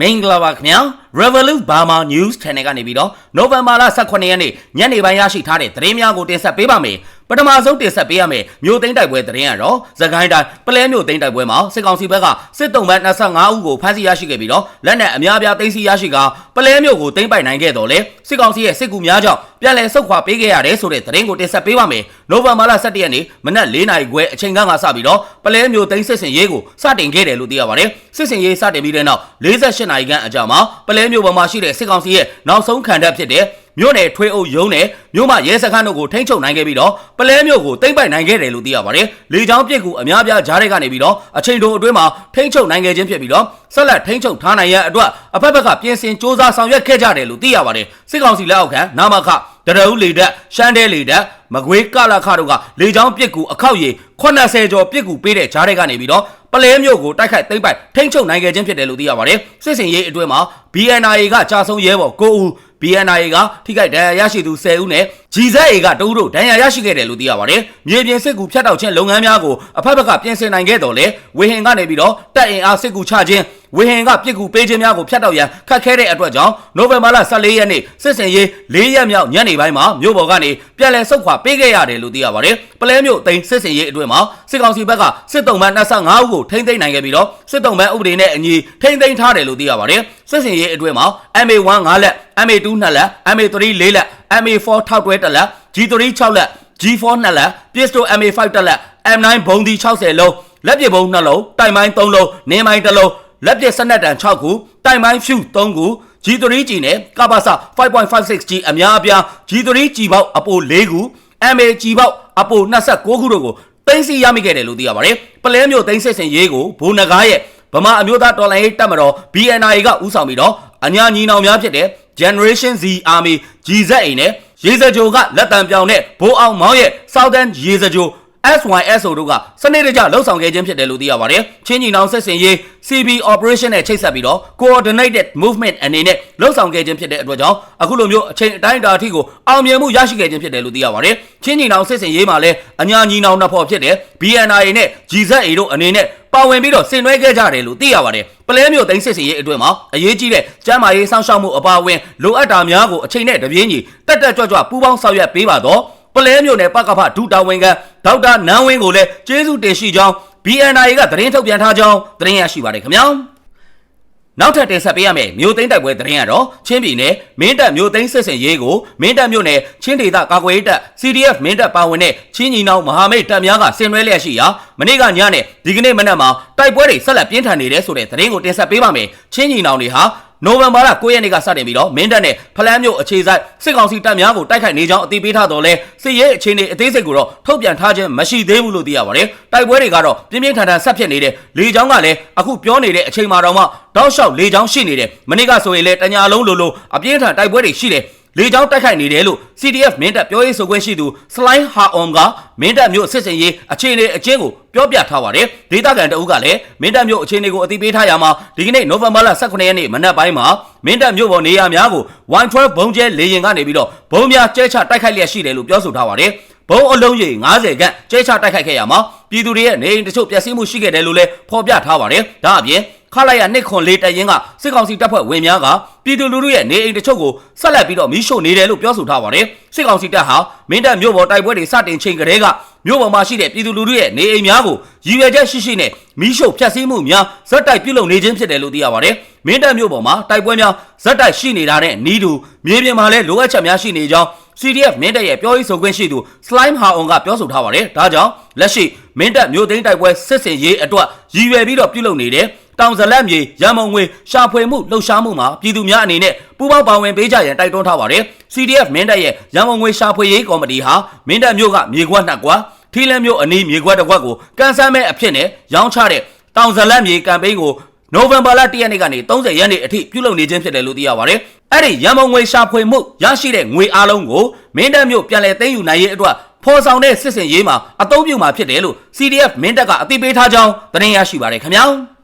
မင်္ဂလာပါခင်ဗျာ Revolut Burma News Channel ကနေပြီးတော့နိုဝင်ဘာလ18ရက်နေ့ညနေပိုင်းရရှိထားတဲ့သတင်းများကိုတင်ဆက်ပေးပါမယ်ပထမဆုံးတင်ဆက်ပေးရမယ်မြို့သိမ်းတိုက်ပွဲသတင်းကတော့သခိုင်းတိုင်းပလဲမြို့သိမ်းတိုက်ပွဲမှာစစ်ကောင်စီဘက်ကစစ်တုံးဘတ်25ဦးကိုဖမ်းဆီးရရှိခဲ့ပြီးတော့လက်နက်အများပြားသိမ်းဆည်းရရှိကပလဲမြို့ကိုသိမ်းပိုက်နိုင်ခဲ့တော့လေစစ်ကောင်စီရဲ့စစ်ကူများကြောင့်ပြန်လည်ဆုတ်ခွာပေးခဲ့ရတယ်ဆိုတဲ့သတင်းကိုတင်ဆက်ပေးပါမယ်နိုဝင်ဘာလ17ရက်နေ့မနက်4နာရီခွဲအချိန်ကစပြီးတော့ပလဲမြို့သိမ်းစစ်စင်ရေးကိုစတင်ခဲ့တယ်လို့သိရပါတယ်စစ်စင်ရေးစတင်ပြီးတဲ့နောက်48နာရီခန့်အကြာမှာပလဲမြို့ပေါ်မှာရှိတဲ့စစ်ကောင်စီရဲ့နောက်ဆုံးခံတပ်ဖြစ်တဲ့မြို့နယ်ထွေးအုပ်ရုံးနဲ့မြို့မရဲစခန်းတို့ကိုထိန်းချုပ်နိုင်ခဲ့ပြီးတော့ပလဲမြို့ကိုသိမ်းပိုက်နိုင်ခဲ့တယ်လို့သိရပါတယ်။လေကြောင်းပြစ်ကူအများပြားကြားတဲ့ကနေပြီးတော့အချိန်တိုအတွင်းမှာထိန်းချုပ်နိုင်ခဲ့ခြင်းဖြစ်ပြီးတော့ဆက်လက်ထိန်းချုပ်ထားနိုင်ရန်အတွက်အဖက်ဖက်ကပြင်ဆင်စ조사ဆောင်ရွက်ခဲ့ကြတယ်လို့သိရပါတယ်။စစ်ကောင်စီလက်အောက်ခံနာမခ တရဦးလေတပ်ရှမ်းတဲလေတပ်မကွေးကလာခတို့ကလေကြောင်းပြစ်ကူအခောက်ရည်80ကျော်ပြစ်ကူပေးတဲ့ကြားတဲ့ကနေပြီးတော့ပလဲမြို့ကိုတိုက်ခိုက်သိမ်းပိုက်ထိန်းချုပ်နိုင်ခဲ့ခြင်းဖြစ်တယ်လို့သိရပါတယ်။စစ်စင်ရေးအတွင်းမှာ BNI ကကြာဆုံးရဲဘော်9ဦး BNI ကထိခိုက်ဒဏ်ရာရရှိသူ10ဦးနဲ့ GZA ကတဦးတို့ဒဏ်ရာရရှိခဲ့တယ်လို့သိရပါတယ်။မြေပြင်စစ်ကူဖြတ်တောက်ခြင်းလုပ်ငန်းများကိုအဖက်ဖက်ကပြင်ဆင်နိုင်ခဲ့တော်လဲဝေဟင်ကနေပြီးတော့တပ်အင်အားစစ်ကူချခြင်းဝေဟင်ကပြစ်ကူပေးခြင်းများကိုဖျက်တောက်ရန်ခတ်ခဲတဲ့အတွက်ကြောင့်နိုဝင်ဘာလ14ရက်နေ့စစ်စင်ရေး၄ရက်မြောက်ညနေပိုင်းမှာမြို့ပေါ်ကနေပြန်လည်ဆုတ်ခွာပေးခဲ့ရတယ်လို့သိရပါတယ်။ပလဲမြို့သိမ်းစစ်စင်ရေးအတွင်းမှာစစ်ကောင်စီဘက်ကစစ်တုံးပန်း25ဦးကိုထိန်းသိမ်းနိုင်ခဲ့ပြီးတော့စစ်တုံးပန်းဥပဒေနဲ့အညီထိန်းသိမ်းထားတယ်လို့သိရပါတယ်။စစ်စင်ရေးအတွင်းမှာ MA1 5လက် MA2 2လက် MA3 4လက် MA4 ထောက်တွဲ1လက် G3 6လက် G4 2လက် Pistol MA5 1လက် M9 ဘုံဒီ60လုံးလက်ပစ်ဘုံ2လုံးတိုင်မိုင်း3လုံးနင်းမိုင်း1လုံးလက်ပစ်စနက်တန်6ခုတိုင်မိုင်းဖြူ3ခု G3G နဲ့ကပါစာ 5.56G အများအပြား G3G ပေါက်အပို4ခု MAG ပေါက်အပို29ခုတို့ကိုတင်းစီရမိခဲ့တယ်လို့သိရပါတယ်ပလဲမျိုးတင်းစစ်စင်ရေးကိုဘိုးနဂါရဲ့ ဗမာအမျိုးသားတော်လှန်ရေးတပ်မတော် BNI ကဦးဆောင်ပြီးတော့အညာညီနောင်များဖြစ်တဲ့ Generation Z Army GZA နဲ့ရေစကြိုကလက်တံပြောင်တဲ့ဘိုးအောင်မောင်ရဲ့ Southern ရေစကြို SYSO တို့ကစနစ်တကျလှုပ်ဆောင်ခဲ့ခြင်းဖြစ်တယ်လို့သိရပါတယ်။ချင်းညီနောင်ဆက်စင်ရေး CB operation နဲ့ချိတ်ဆက်ပြီးတော့ coordinated movement အနေနဲ့လှုပ်ဆောင်ခဲ့ခြင်းဖြစ်တဲ့အတွက်ကြောင့်အခုလိုမျိုးအချိန်အတိုင်းအတာအထိကိုအောင်မြင်မှုရရှိခဲ့ခြင်းဖြစ်တယ်လို့သိရပါတယ်။ချင်းညီနောင်ဆက်စင်ရေးမှာလည်းအညာညီနောင်နှစ်ဖော်ဖြစ်တဲ့ BNI နဲ့ GZA တို့အနေနဲ့ ပါဝင်ပြီးတော့ဆင်နွှဲခဲ့ကြတယ်လို့သိရပါတယ်။ပလဲမျိုးသိန်းစစ်စင်ရေးအတွင်းမှာအရေးကြီးတဲ့ကျန်းမာရေးစောင့်ရှောက်မှုအပါအဝင်လိုအပ်တာများကိုအချိန်နဲ့တပြေးညီတက်တက်ကြွကြွပူးပေါင်းဆောင်ရွက်ပေးပါတော့ပလဲမျိုးနဲ့ပကဖဒုတာဝန်ခံဒေါက်တာနန်းဝင်းကိုလည်းကျေးဇူးတင်ရှိကြောင်း BNI ကသတင်းထုတ်ပြန်ထားကြောင်းသတင်းရရှိပါတယ်ခင်ဗျာ နောက်ထပ်တင်ဆက်ပေးရမယ့်မြို့သိမ်းတိုက်ပွဲသတင်းကတော့ချင်းပြည်နယ်မင်းတပ်မြို့သိမ်းစစ်စင်ရေးကိုမင်းတပ်မြို့နယ်ချင်းဒေသကာကွယ်ရေးတပ် CDF မင်းတပ်ပါဝင်တဲ့ချင်းညီနောင်မဟာမိတ်တပ်များကဆင်နွှဲလျက်ရှိရာမနေ့ကညနဲ့ဒီကနေ့မနက်မှာတိုက်ပွဲတွေဆက်လက်ပြင်းထန်နေတယ်ဆိုတဲ့သတင်းကိုတင်ဆက်ပေးပါမယ်ချင်းညီနောင်တွေဟာ နိုဝင်ဘာလ9ရက်နေ့ကစတင်ပြီးတော့မင်းတပ်နဲ့ဖလန်းမြို့အခြေဆိုင်စစ်ကောင်စီတပ်များကိုတိုက်ခိုက်နေကြောင်းအသိပေးထားတော်လဲစစ်ရေးအခြေအနေအသေးစိတ်ကိုတော့ထုတ်ပြန်ထားခြင်းမရှိသေးဘူးလို့သိရပါတယ်။တိုက်ပွဲတွေကတော့ပြင်းပြင်းထန်ထန်ဆက်ဖြစ်နေတဲ့လေကြောင်းကလည်းအခုပြောနေတဲ့အချိန်မှာတော့မှတောက်လျှောက်လေကြောင်းရှိနေတယ်။မနေ့ကဆိုရင်လည်းတညာလုံးလိုလိုအပြင်းထန်တိုက်ပွဲတွေရှိတယ်။ လေကြောင်းတိုက်ခိုက်နေတယ်လို့ CDF မင်းတပ်ပြောရေးဆိုခွင့်ရှိသူ Slime Haom ကမင်းတပ်မျိုးစစ်စင်ရေးအခြေအနေအကျဉ်းကိုပြောပြထားပါတယ်ဒေသခံတအုပ်ကလည်းမင်းတပ်မျိုးအခြေအနေကိုအသိပေးထားရမှာဒီကနေ့နိုဝင်ဘာလ18ရက်နေ့မနက်ပိုင်းမှာမင်းတပ်မျိုးပေါ်နေရာများကို112ဘုံကျဲလေရင်ကနေပြီးတော့ဘုံများကျဲချတိုက်ခိုက်လျက်ရှိတယ်လို့ပြောဆိုထားပါတယ်ဘုံအလုံးကြီး90ခန့်ကျဲချတိုက်ခိုက်ခဲ့ရမှာပြည်သူတွေရဲ့နေအိမ်တချို့ပျက်စီးမှုရှိခဲ့တယ်လို့လည်းဖော်ပြထားပါတယ်ဒါအပြင် ခလိုက်ရနှစ်ခွန်လေးတရင်ကစစ်ကောင်စီတပ်ဖွဲ့ဝင်များကပြည်သူလူထုရဲ့နေအိမ်တချို့ကိုဆက်လက်ပြီးတော့မီးရှို့နေတယ်လို့ပြောဆိုထားပါတယ်စစ်ကောင်စီတပ်ဟာမင်းတပ်မြို့ပေါ်တိုက်ပွဲတွေစတင်ချိန်ကလေးကမြို့ပေါ်မှာရှိတဲ့ပြည်သူလူထုရဲ့နေအိမ်များကိုရည်ရွယ်ချက်ရှိရှိနဲ့မီးရှို့ဖျက်ဆီးမှုများဇက်တိုက်ပြုလုပ်နေခြင်းဖြစ်တယ်လို့သိရပါတယ်မင်းတပ်မြို့ပေါ်မှာတိုက်ပွဲများဇက်တိုက်ရှိနေတာတဲ့နီးတူမြေပြင်မှာလည်းလိုအပ်ချက်များရှိနေကြောင်း CDF မင်းတပ်ရဲ့ပြောရေးဆိုခွင့်ရှိသူ Slime Haon ကပြောဆိုထားပါတယ်ဒါကြောင့်လက်ရှိမင်းတပ်မြို့သိမ်းတိုက်ပွဲစစ်စင်ရေးအတွက်ရည်ရွယ်ပြီးတော့ပြုလုပ်နေတဲ့ တောင်ဇလက်မြေရန်မုံငွေရှာဖွေမှုလှုပ်ရှားမှုမှာပြည်သူများအနေနဲ့ပူးပေါင်းပါဝင်ပေးကြရန်တိုက်တွန်းထားပါတယ် CDF မင်းတပ်ရဲ့ရန်မုံငွေရှာဖွေရေးကော်မတီဟာမင်းတပ်မြို့ကမြေခွက်နှစ်ကွာထီလန်းမြို့အနီးမြေခွက်တစ်ခွက်ကိုကန်ဆန်းမဲ့အဖြစ်နဲ့ရောင်းချတဲ့တောင်ဇလက်မြေကမ်ပိန်းကိုနိုဝင်ဘာလ1ရက်နေ့ကနေ30ရက်နေ့အထိပြုလုပ်နေခြင်းဖြစ်တယ်လို့သိရပါတယ်။အဲ့ဒီရန်မုံငွေရှာဖွေမှုရရှိတဲ့ငွေအားလုံးကိုမင်းတပ်မြို့ပြန်လည်သိမ်းယူနိုင်ရေးအတွက်ဖော်ဆောင်တဲ့စစ်စင်ရေးမှာအသုံးပြုမှာဖြစ်တယ်လို့ CDF မင်းတပ်ကအသိပေးထားကြောင်းသတင်းရရှိပါတယ်ခင်ဗျာ။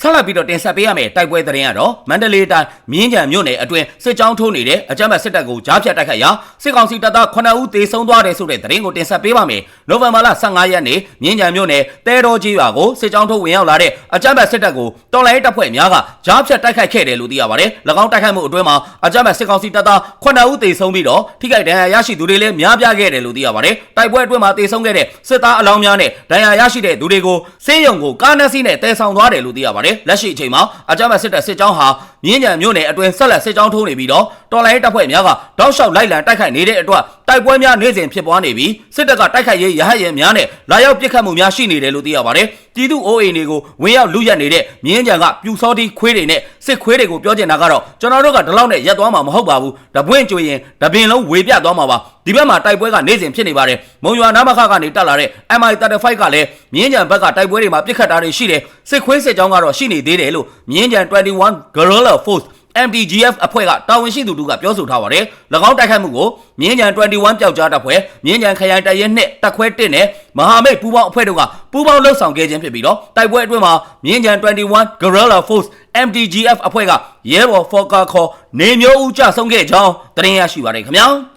ဆက်လက်ပြီးတော့တင်ဆက်ပေးရမယ့်တိုက်ပွဲသတင်းကတော့မန္တလေးတိုင်းမြင်းကြံမြို့နယ်အတွင်းစစ်ကြောင်းထိုးနေတဲ့အကြမ်းဖက်စစ်တပ်ကိုကြားဖြတ်တိုက်ခိုက်ရာစစ်ကောင်စီတပ်သား9ဦးသေဆုံးသွားတယ်ဆိုတဲ့သတင်းကိုတင်ဆက်ပေးပါမယ်။နိုဝင်ဘာလ15ရက်နေ့မြင်းကြံမြို့နယ်တဲတော်ကြီးရွာကိုစစ်ကြောင်းထိုးဝင်ရောက်လာတဲ့အကြမ်းဖက်စစ်တပ်ကိုတော်လိုင်းတပ်ဖွဲ့များကကြားဖြတ်တိုက်ခိုက်ခဲ့တယ်လို့သိရပါတယ်။၎င်းတိုက်ခိုက်မှုအတွင်းမှာအကြမ်းဖက်စစ်ကောင်စီတပ်သား9ဦးသေဆုံးပြီးတော့ထိခိုက်ဒဏ်ရာရရှိသူတွေလည်းများပြားခဲ့တယ်လို့သိရပါတယ်။တိုက်ပွဲအတွင်းမှာသေဆုံးခဲ့တဲ့စစ်သားအလောင်းများနဲ့ဒဏ်ရာရရှိတဲ့သူတွေကိုစေယုံကိုကားနှက်စီးနဲ့တဲဆောင်သွားတယ်လို့သိရပါတယ်။လက်ရှိအချိန်မှာအကြမ်းဖက်စစ်တပ်စစ်ကြောင်းဟာမြင်းကြံမြို့နယ်အတွင်းဆက်လက်စစ်ကြောင်းထိုးနေပြီးတော့တော်လိုင်းတပ်ဖွဲ့များကတောက်လျှောက်လိုက်လံတိုက်ခိုက်နေတဲ့အတွက်တိုက်ပွဲများနေ့စဉ်ဖြစ်ပွားနေပြီးစစ်တပ်ကတိုက်ခိုက်ရေးရဟတ်ရဲများနဲ့လာရောက်ပစ်ခတ်မှုများရှိနေတယ်လို့သိရပါတယ်။ ပြည်သူအိုးအိမ်တွေကိုဝင်ရောက်လူရက်နေတဲ့မြင်းကြံကပြူစောတိခွေးတွေနဲ့စစ်ခွေးတွေကိုပြောချင်တာကတော့ကျွန်တော်တို့ကဒီလောက်နဲ့ရက်သွားမှာမဟုတ်ပါဘူး။တပွင့်ကျွေရင်တပင်လုံးဝေပြတ်သွားမှာပါ။ဒီဘက်မှာတိုက်ပွဲကနေ့စဉ်ဖြစ်နေပါတယ်။မုံရွာနာမခကနေတက်လာတဲ့ MI35 ကလည်းမြင်းကြံဘက်ကတိုက်ပွဲတွေမှာပစ်ခတ်တာတွေရှိတယ်။စစ်ခွေးစစ်ကြောင်းကတော့ရှိနေသေးတယ်လို့မြင်းကြံ21 Guerrilla Force MDGF အဖွဲ့ကတာဝန်ရှိသူတို့ကပြောဆိုထားပါတယ်။၎င်းတိုက်ခိုက်မှုကိုမြင်းကြံ21ပျောက်ကြားတပ်ဖွဲ့မြင်းကြံခရိုင်တရဲနှစ်တပ်ခွဲ1နဲ့မဟာမိတ်ပူးပေါင်းအဖွဲ့တို့ကပူးပေါင်းလှုပ်ဆောင်ခဲ့ခြင်းဖြစ်ပြီးတော့တိုက်ပွဲအတွင်းမှာမြင်းကြံ21 Guerrilla Force MDGF အဖွဲ့ကရဲဘော်ဖော်ကာခေါ်နေမျိုးဦးကြဆုံးခဲ့ကြောင်းသတင်းရရှိပါတယ်ခင်ဗျာ။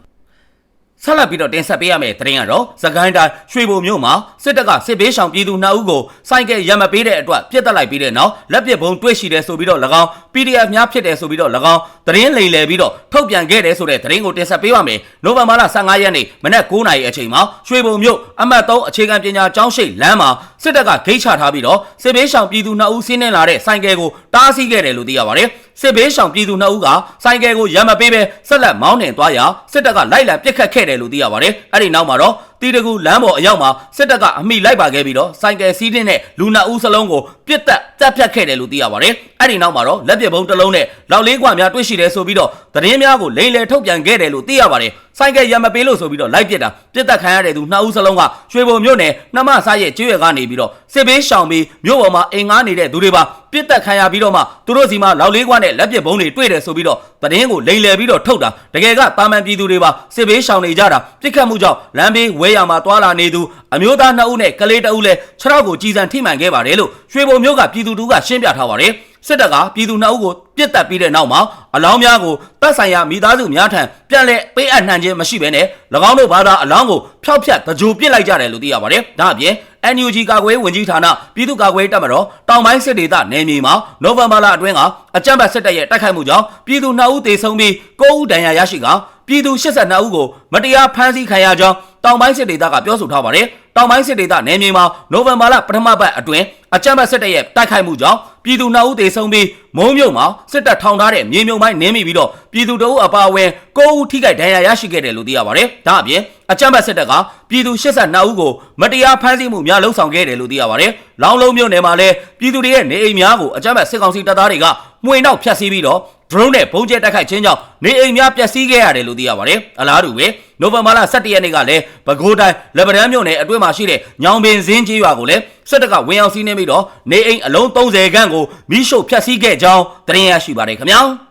ဆက်လက်ပြီးတော့တင်ဆက်ပေးရမယ့်သတင်းကတော့သခိုင်းတိုင်းရွှေဘုံမြို့မှာစစ်တပ်ကစစ်ဘေးရှောင်ပြည်သူ2ဦးကိုစိုက်ကဲရမပေးတဲ့အတွက်ပြစ်တက်လိုက်ပြီးတဲ့နောက်လက်ပစ်ဘုံတွေ့ရှိတယ်ဆိုပြီးတော့၎င်း PDF များဖြစ်တယ်ဆိုပြီးတော့၎င်းသတင်းလိမ်လည်ပြီးတော့ထုတ်ပြန်ခဲ့တယ်ဆိုတဲ့သတင်းကိုတင်ဆက်ပေးပါမယ်။နိုဝင်ဘာလ15ရက်နေ့မနက်9:00နာရီအချိန်မှာရွှေဘုံမြို့အမှတ်3အခြေခံပညာကျောင်းရှိလမ်းမှာစစ်တပ်ကဂိတ်ချထားပြီးတော့စစ်ဘေးရှောင်ပြည်သူ2ဦးဆင်းနေလာတဲ့စိုက်ကဲကိုတားဆီးခဲ့တယ်လို့သိရပါတယ်။စစ်ဘေးရှောင်ပြည်သူ2ဦးကဆိုင်ကယ်ကိုရမပေးပဲဆက်လက်မောင်းနှင်သွားရာစစ်တပ်ကလိုက်လံပစ်ခတ်ခဲ့တယ်လို့သိရပါတယ်။အဲ့ဒီနောက်မှာတော့ တီတကူလမ်းပေါ်အရောက်မှာစစ်တပ်ကအမိလိုက်ပါခဲ့ပြီးတော့စိုင်ကယ်စီးတင်းနဲ့လူနာဦးစလုံးကိုပြစ်တက်တက်ဖြတ်ခဲ့တယ်လို့သိရပါတယ်။အဲ့ဒီနောက်မှာတော့လက်ပြဘုံတစ်လုံးနဲ့လောက်လေးကွာများတွေ့ရှိတယ်ဆိုပြီးတော့သတင်းများကိုလိန်လေထုတ်ပြန်ခဲ့တယ်လို့သိရပါတယ်။စိုင်ကယ်ရမပေးလို့ဆိုပြီးတော့လိုက်ပြစ်တာပြစ်တက်ခံရတဲ့သူနှစ်ဦးစလုံးကရွှေဘုံမြို့နယ်နှမဆားရဲ့ကျွေးရကနေပြီးတော့စစ်ဘေးရှောင်ပြီးမြို့ပေါ်မှာအိမ်ငားနေတဲ့သူတွေပါပြစ်တက်ခံရပြီးတော့မှသူတို့စီမှာလောက်လေးကွာနဲ့လက်ပစ်ဘုံတွေတွေ့တယ်ဆိုပြီးတော့သတင်းကိုလိန်လည်ပြီးတော့ထုတ်တာတကယ်ကတာမန်ပြည်သူတွေပါစစ်ဘေးရှောင်နေကြတာပြစ်ခတ်မှုကြောင့်လမ်းဘေးဝဲရမှာတွာလာနေသူအမျိုးသားနှစ်ဦးနဲ့ကလေးတဦးလည်းခြေထောက်ကိုကြီးစံထိမှန်ခဲ့ပါတယ်လို့ရွှေဘုံမြို့ကပြည်သူတို့ကရှင်းပြထားပါတယ်စစ်တပ်ကပြည်သူနှစ်ဦးကိုပြစ်တက်ပြီးတဲ့နောက်မှာအလောင်းများကိုတပ်ဆိုင်ရာမိသားစုများထံပြန်လည်ပေးအပ်နှံခြင်းမရှိဘဲနဲ့၎င်းတို့ဘာသာအလောင်းကိုဖျောက်ဖျက်ကြိုပစ်လိုက်ကြတယ်လို့သိရပါတယ်။ဒါအပြင် NUG ကာကွယ်ဝင်ကြီးဌာနပြည်သူ့ကာကွယ်တပ်မတော်တောင်ပိုင်းစစ်ဒေသနယ်မြေမှာနိုဝင်ဘာလအတွင်းကအကြမ်းဖက်စစ်တပ်ရဲ့တိုက်ခိုက်မှုကြောင့်ပြည်သူ2ဦးသေဆုံးပြီး9ဦးဒဏ်ရာရရှိကပြည်သူ82ဦးကိုမတရားဖမ်းဆီးခံရကြောင်းတောင်ပိုင်းစစ်ဒေသကပြောဆိုထားပါတယ်။တောင်ပိုင်းစစ်ဒေသနယ်မြေမှာနိုဝင်ဘာလပထမပတ်အတွင်းအကြမ်းဖက်စစ်တပ်ရဲ့တိုက်ခိုက်မှုကြောင့် ပြည်သူ2ဦးသေဆုံးပြီးမုံမြုံမှာစစ်တပ်ထောင်ထားတဲ့မြေမြုံပိုင်းနင်းမိပြီးတော့ပြည်သူတို့အပါအဝင်9ဦးထိခိုက်ဒဏ်ရာရရှိခဲ့တယ်လို့သိရပါတယ်။ဒါအပြင်အကြမ်းဖက်စစ်တပ်ကပြည်သူ82ဦးကိုမတရားဖမ်းဆီးမှုများလှုံ့ဆော်ခဲ့တယ်လို့သိရပါတယ်။လောင်းလုံးမြို့နယ်မှာလည်းပြည်သူတွေရဲ့နေအိမ်များကိုအကြမ်းဖက်စစ်ကောင်စီတပ်သားတွေကမှွေနောက်ဖျက်ဆီးပြီးတော့ drone နဲ့ပုံကျဲတိုက်ခိုက်ခြင်းကြောင့်နေအိမ်များပျက်စီးခဲ့ရတယ်လို့သိရပါတယ်။အလားတူပဲ နိုဝင်ဘာလ17ရက်နေ့ကလည်းပဲခူးတိုင်းလက်ပံမြို့နယ်အတွင်းမှာရှိတဲ့ညောင်ပင်စင်းကြီးရွာကိုလည်းစစ်တပ်ကဝင်အောင်စီးနှင်းပြီးတော့နေအိမ်အလုံး30ခန့်ကိုမိရှို့ဖျက်ဆီးခဲ့ကြောင်းသတင်းရရှိပါတယ်ခင်ဗျာ။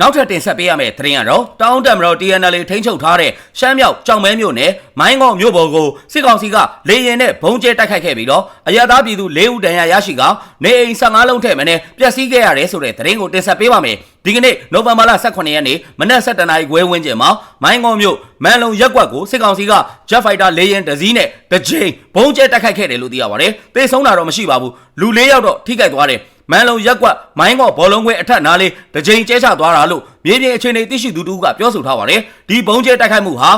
နောက်ထပ်တင်ဆက်ပေးရမယ့်သတင်းကတော့တောင်းတမတော် TNL ထိန်းချုပ်ထားတဲ့ရှမ်းမြောက်ကြောင်မဲမြို့နယ်မိုင်းငေါ့မြို့ပေါ်ကိုစစ်ကောင်စီကလေရင်နဲ့ဘုံကျဲတိုက်ခိုက်ခဲ့ပြီးတော့အရသာပြည်သူ၄ဦးဒဏ်ရာရရှိကနေအိမ်15လုံးထက်မင်းပျက်စီးခဲ့ရတယ်ဆိုတဲ့သတင်းကိုတင်ဆက်ပေးပါမယ်။ဒီကနေ့နိုဝင်ဘာလ18ရက်နေ့မနက်7:00နာရီခွဲဝန်းကျင်မှာမိုင်းငေါ့မြို့မန်လုံရက်ကွက်ကိုစစ်ကောင်စီက Jet Fighter လေရင်တစ်စီးနဲ့တစ်ကြိမ်ဘုံကျဲတိုက်ခိုက်ခဲ့တယ်လို့သိရပါတယ်။သေဆုံးတာတော့မရှိပါဘူး။လူ၄ယောက်တော့ထိခိုက်သွားတယ်။ မန်လုံရက်ကွက်မိုင်းကော့ဘောလုံးခွဲအထက်နားလေးတစ်ချိန်ကျဲချသွားတာလို့မြေပြင်အခြေအနေသိရှိသူတူကပြောဆိုထားပါတယ်ဒီဘုံကျဲတိုက်ခိုက်မှုဟာ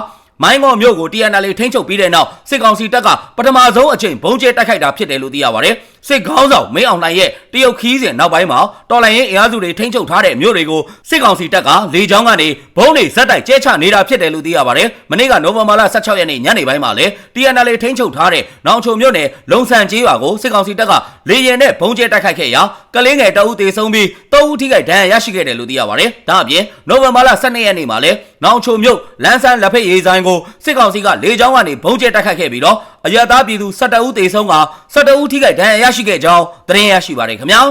မိုင်းငေါ်မြို့ကို TNL ထိန်းချုပ်ပြီးတဲ့နောက်စစ်ကောင်စီတပ်ကပထမဆုံးအချိန်ဘုံကျဲတိုက်ခိုက်တာဖြစ်တယ်လို့သိရပါတယ်။စစ်ခေါင်းဆောင်မင်းအောင်လှိုင်ရဲ့တရုတ်ခီးစဉ်နောက်ပိုင်းမှာတော်လိုင်းရင်အင်အားစုတွေထိန်းချုပ်ထားတဲ့မြို့တွေကိုစစ်ကောင်စီတပ်ကလေကြောင်းကနေဘုံတွေဇက်တိုက်ကျဲချနေတာဖြစ်တယ်လို့သိရပါတယ်။မနေ့ကနိုဝင်ဘာလ16ရက်နေ့ညနေပိုင်းမှာလည်း TNL ထိန်းချုပ်ထားတဲ့နောင်ချုံမြို့နယ်လုံဆန်ကျေးရွာကိုစစ်ကောင်စီတပ်ကလေရင်နဲ့ဘုံကျဲတိုက်ခိုက်ခဲ့ရာကလင်းငယ်တအုပ်သေဆုံးပြီး၃ဦးထိခိုက်ဒဏ်ရာရရှိခဲ့တယ်လို့သိရပါတယ်။ဒါအပြင်နိုဝင်ဘာလ12ရက်နေ့မှာလည်း နောင်ချုံမြို့လန်းဆန်းလက်ဖက်ရေးဆိုင်ကိုစစ်ကောင်စီကလေကြောင်းကနေဘုံကျဲတိုက်ခိုက်ခဲ့ပြီးတော့အရသာပြည်သူ12ဦးသေဆုံးက12ဦးထိခိုက်ဒဏ်ရာရရှိခဲ့ကြောင်းသတင်းရရှိပါတယ်ခင်ဗျာ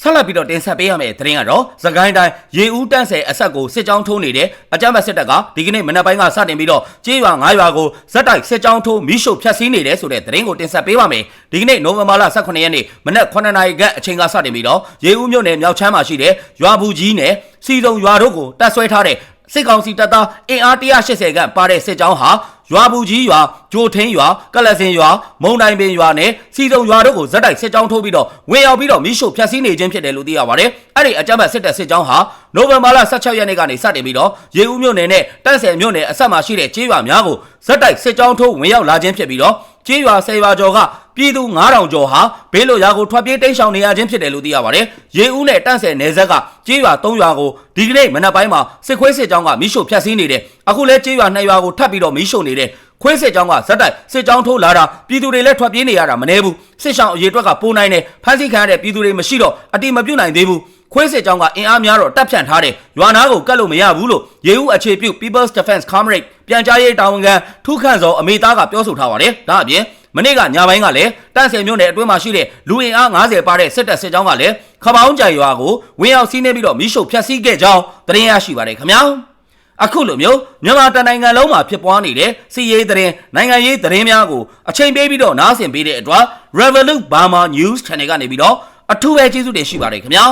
ဆဆက်လက်ပြီးတော့တင်ဆက်ပေးရမယ့်သတင်းကတော့သခိုင်းတိုင်းရေဦးတန့်ဆယ်အဆက်ကိုစစ်ကြောင်းထိုးနေတဲ့အကြမ်းဖက်စစ်တပ်ကဒီကနေ့မနက်ပိုင်းကစတင်ပြီးတော့ကြေးရွာ9ရွာကိုဇက်တိုက်စစ်ကြောင်းထိုးမိရှုဖျက်ဆီးနေတယ်ဆိုတဲ့သတင်းကိုတင်ဆက်ပေးပါမယ်ဒီကနေ့နိုဝင်ဘာလ18ရက်နေ့မနက်9နာရီခန့်အချိန်ကစတင်ပြီးတော့ရေဦးမြို့နယ်မြောက်ချမ်းမှာရှိတဲ့ရွာဘူးကြီးနယ်စီစုံရွာတို့ကိုတပ်ဆွဲထားတဲ့ စစ်ကောင်စီတပ်သားအင်အား180ခန့်ပါတဲ့စစ်ကြောင်းဟာရွာဘူးကြီးရွာဂျိုထင်းရွာကလစင်ရွာမုံတိုင်းပင်ရွာနဲ့စီစုံရွာတို့ကိုဇက်တိုက်စစ်ကြောင်းထိုးပြီးတော့ဝင်ရောက်ပြီးတော့မိရှုဖျက်ဆီးနေခြင်းဖြစ်တယ်လို့သိရပါတယ်။အဲ့ဒီအကြမ်းဖက်စစ်တပ်စစ်ကြောင်းဟာနိုဝင်ဘာလ16ရက်နေ့ကနေစတင်ပြီးတော့ရေဦးမြို့နယ်နဲ့တန့်ဆယ်မြို့နယ်အဆက်မှာရှိတဲ့ကျေးရွာများကိုဇက်တိုက်စစ်ကြောင်းထိုးဝင်ရောက်လာခြင်းဖြစ်ပြီးတော့ကျေးရွာဆယ်ရွာကျော်က ပြည်သူ9000ကျော်ဟာဘေးလွတ်ရာကိုထွက်ပြေးတိမ်းရှောင်နေရခြင်းဖြစ်တယ်လို့သိရပါတယ်။ရေဦးနဲ့တန့်ဆယ်နယ်ဇက်ကကျေးရွာ3ရွာကိုဒီကနေ့မနက်ပိုင်းမှာစစ်ခွေးစစ်ကြောင်းကမိရှုဖျက်ဆီးနေတယ်။အခုလဲကျေးရွာ2ရွာကိုထပ်ပြီးတော့မိရှုနေတယ်။ခွေးစစ်ကြောင်းကဇက်တိုက်စစ်ကြောင်းထိုးလာတာပြည်သူတွေလည်းထွက်ပြေးနေရတာမနှဲဘူးစစ်ဆောင်အရေးအတွက်ကပိုးနိုင်တယ်ဖမ်းဆီးခံရတဲ့ပြည်သူတွေမရှိတော့အတိမပြုတ်နိုင်သေးဘူးခွေးစစ်ကြောင်းကအင်အားများတော့တပ်ဖြန့်ထားတယ်ရွာနာကိုကတ်လို့မရဘူးလို့ရေဦးအခြေပြု People's Defense Comrade ပြန်ကြားရေးတာဝန်ခံထူးခန့်စောအမေသားကပြောဆိုထားပါတယ်ဒါအပြင် မနေ့ကညပိုင်းကလည်းတန့်ဆယ်မြို့နယ်အတွင်းမှာရှိတဲ့လူအင်အား90ပါတဲ့စစ်တပ်စစ်ကြောင်းကလည်းခပောင်းကြိုင်ရွာကိုဝင်းအောင်စီးနေပြီးတော့မိရှုဖျက်ဆီးခဲ့ကြောင်းသတင်းရရှိပါတယ်ခင်ဗျာအခုလိုမျိုးမြန်မာတနိုင်ငံလုံးမှာဖြစ်ပွားနေတဲ့စီးရေးသတင်းနိုင်ငံရေးသတင်းများကိုအချိန်ပေးပြီးတော့နားဆင်ပေးတဲ့အတွက် Revolut Burma News Channel ကနေပြီးတော့အထူးပဲကျေးဇူးတင်ရှိပါတယ်ခင်ဗျာ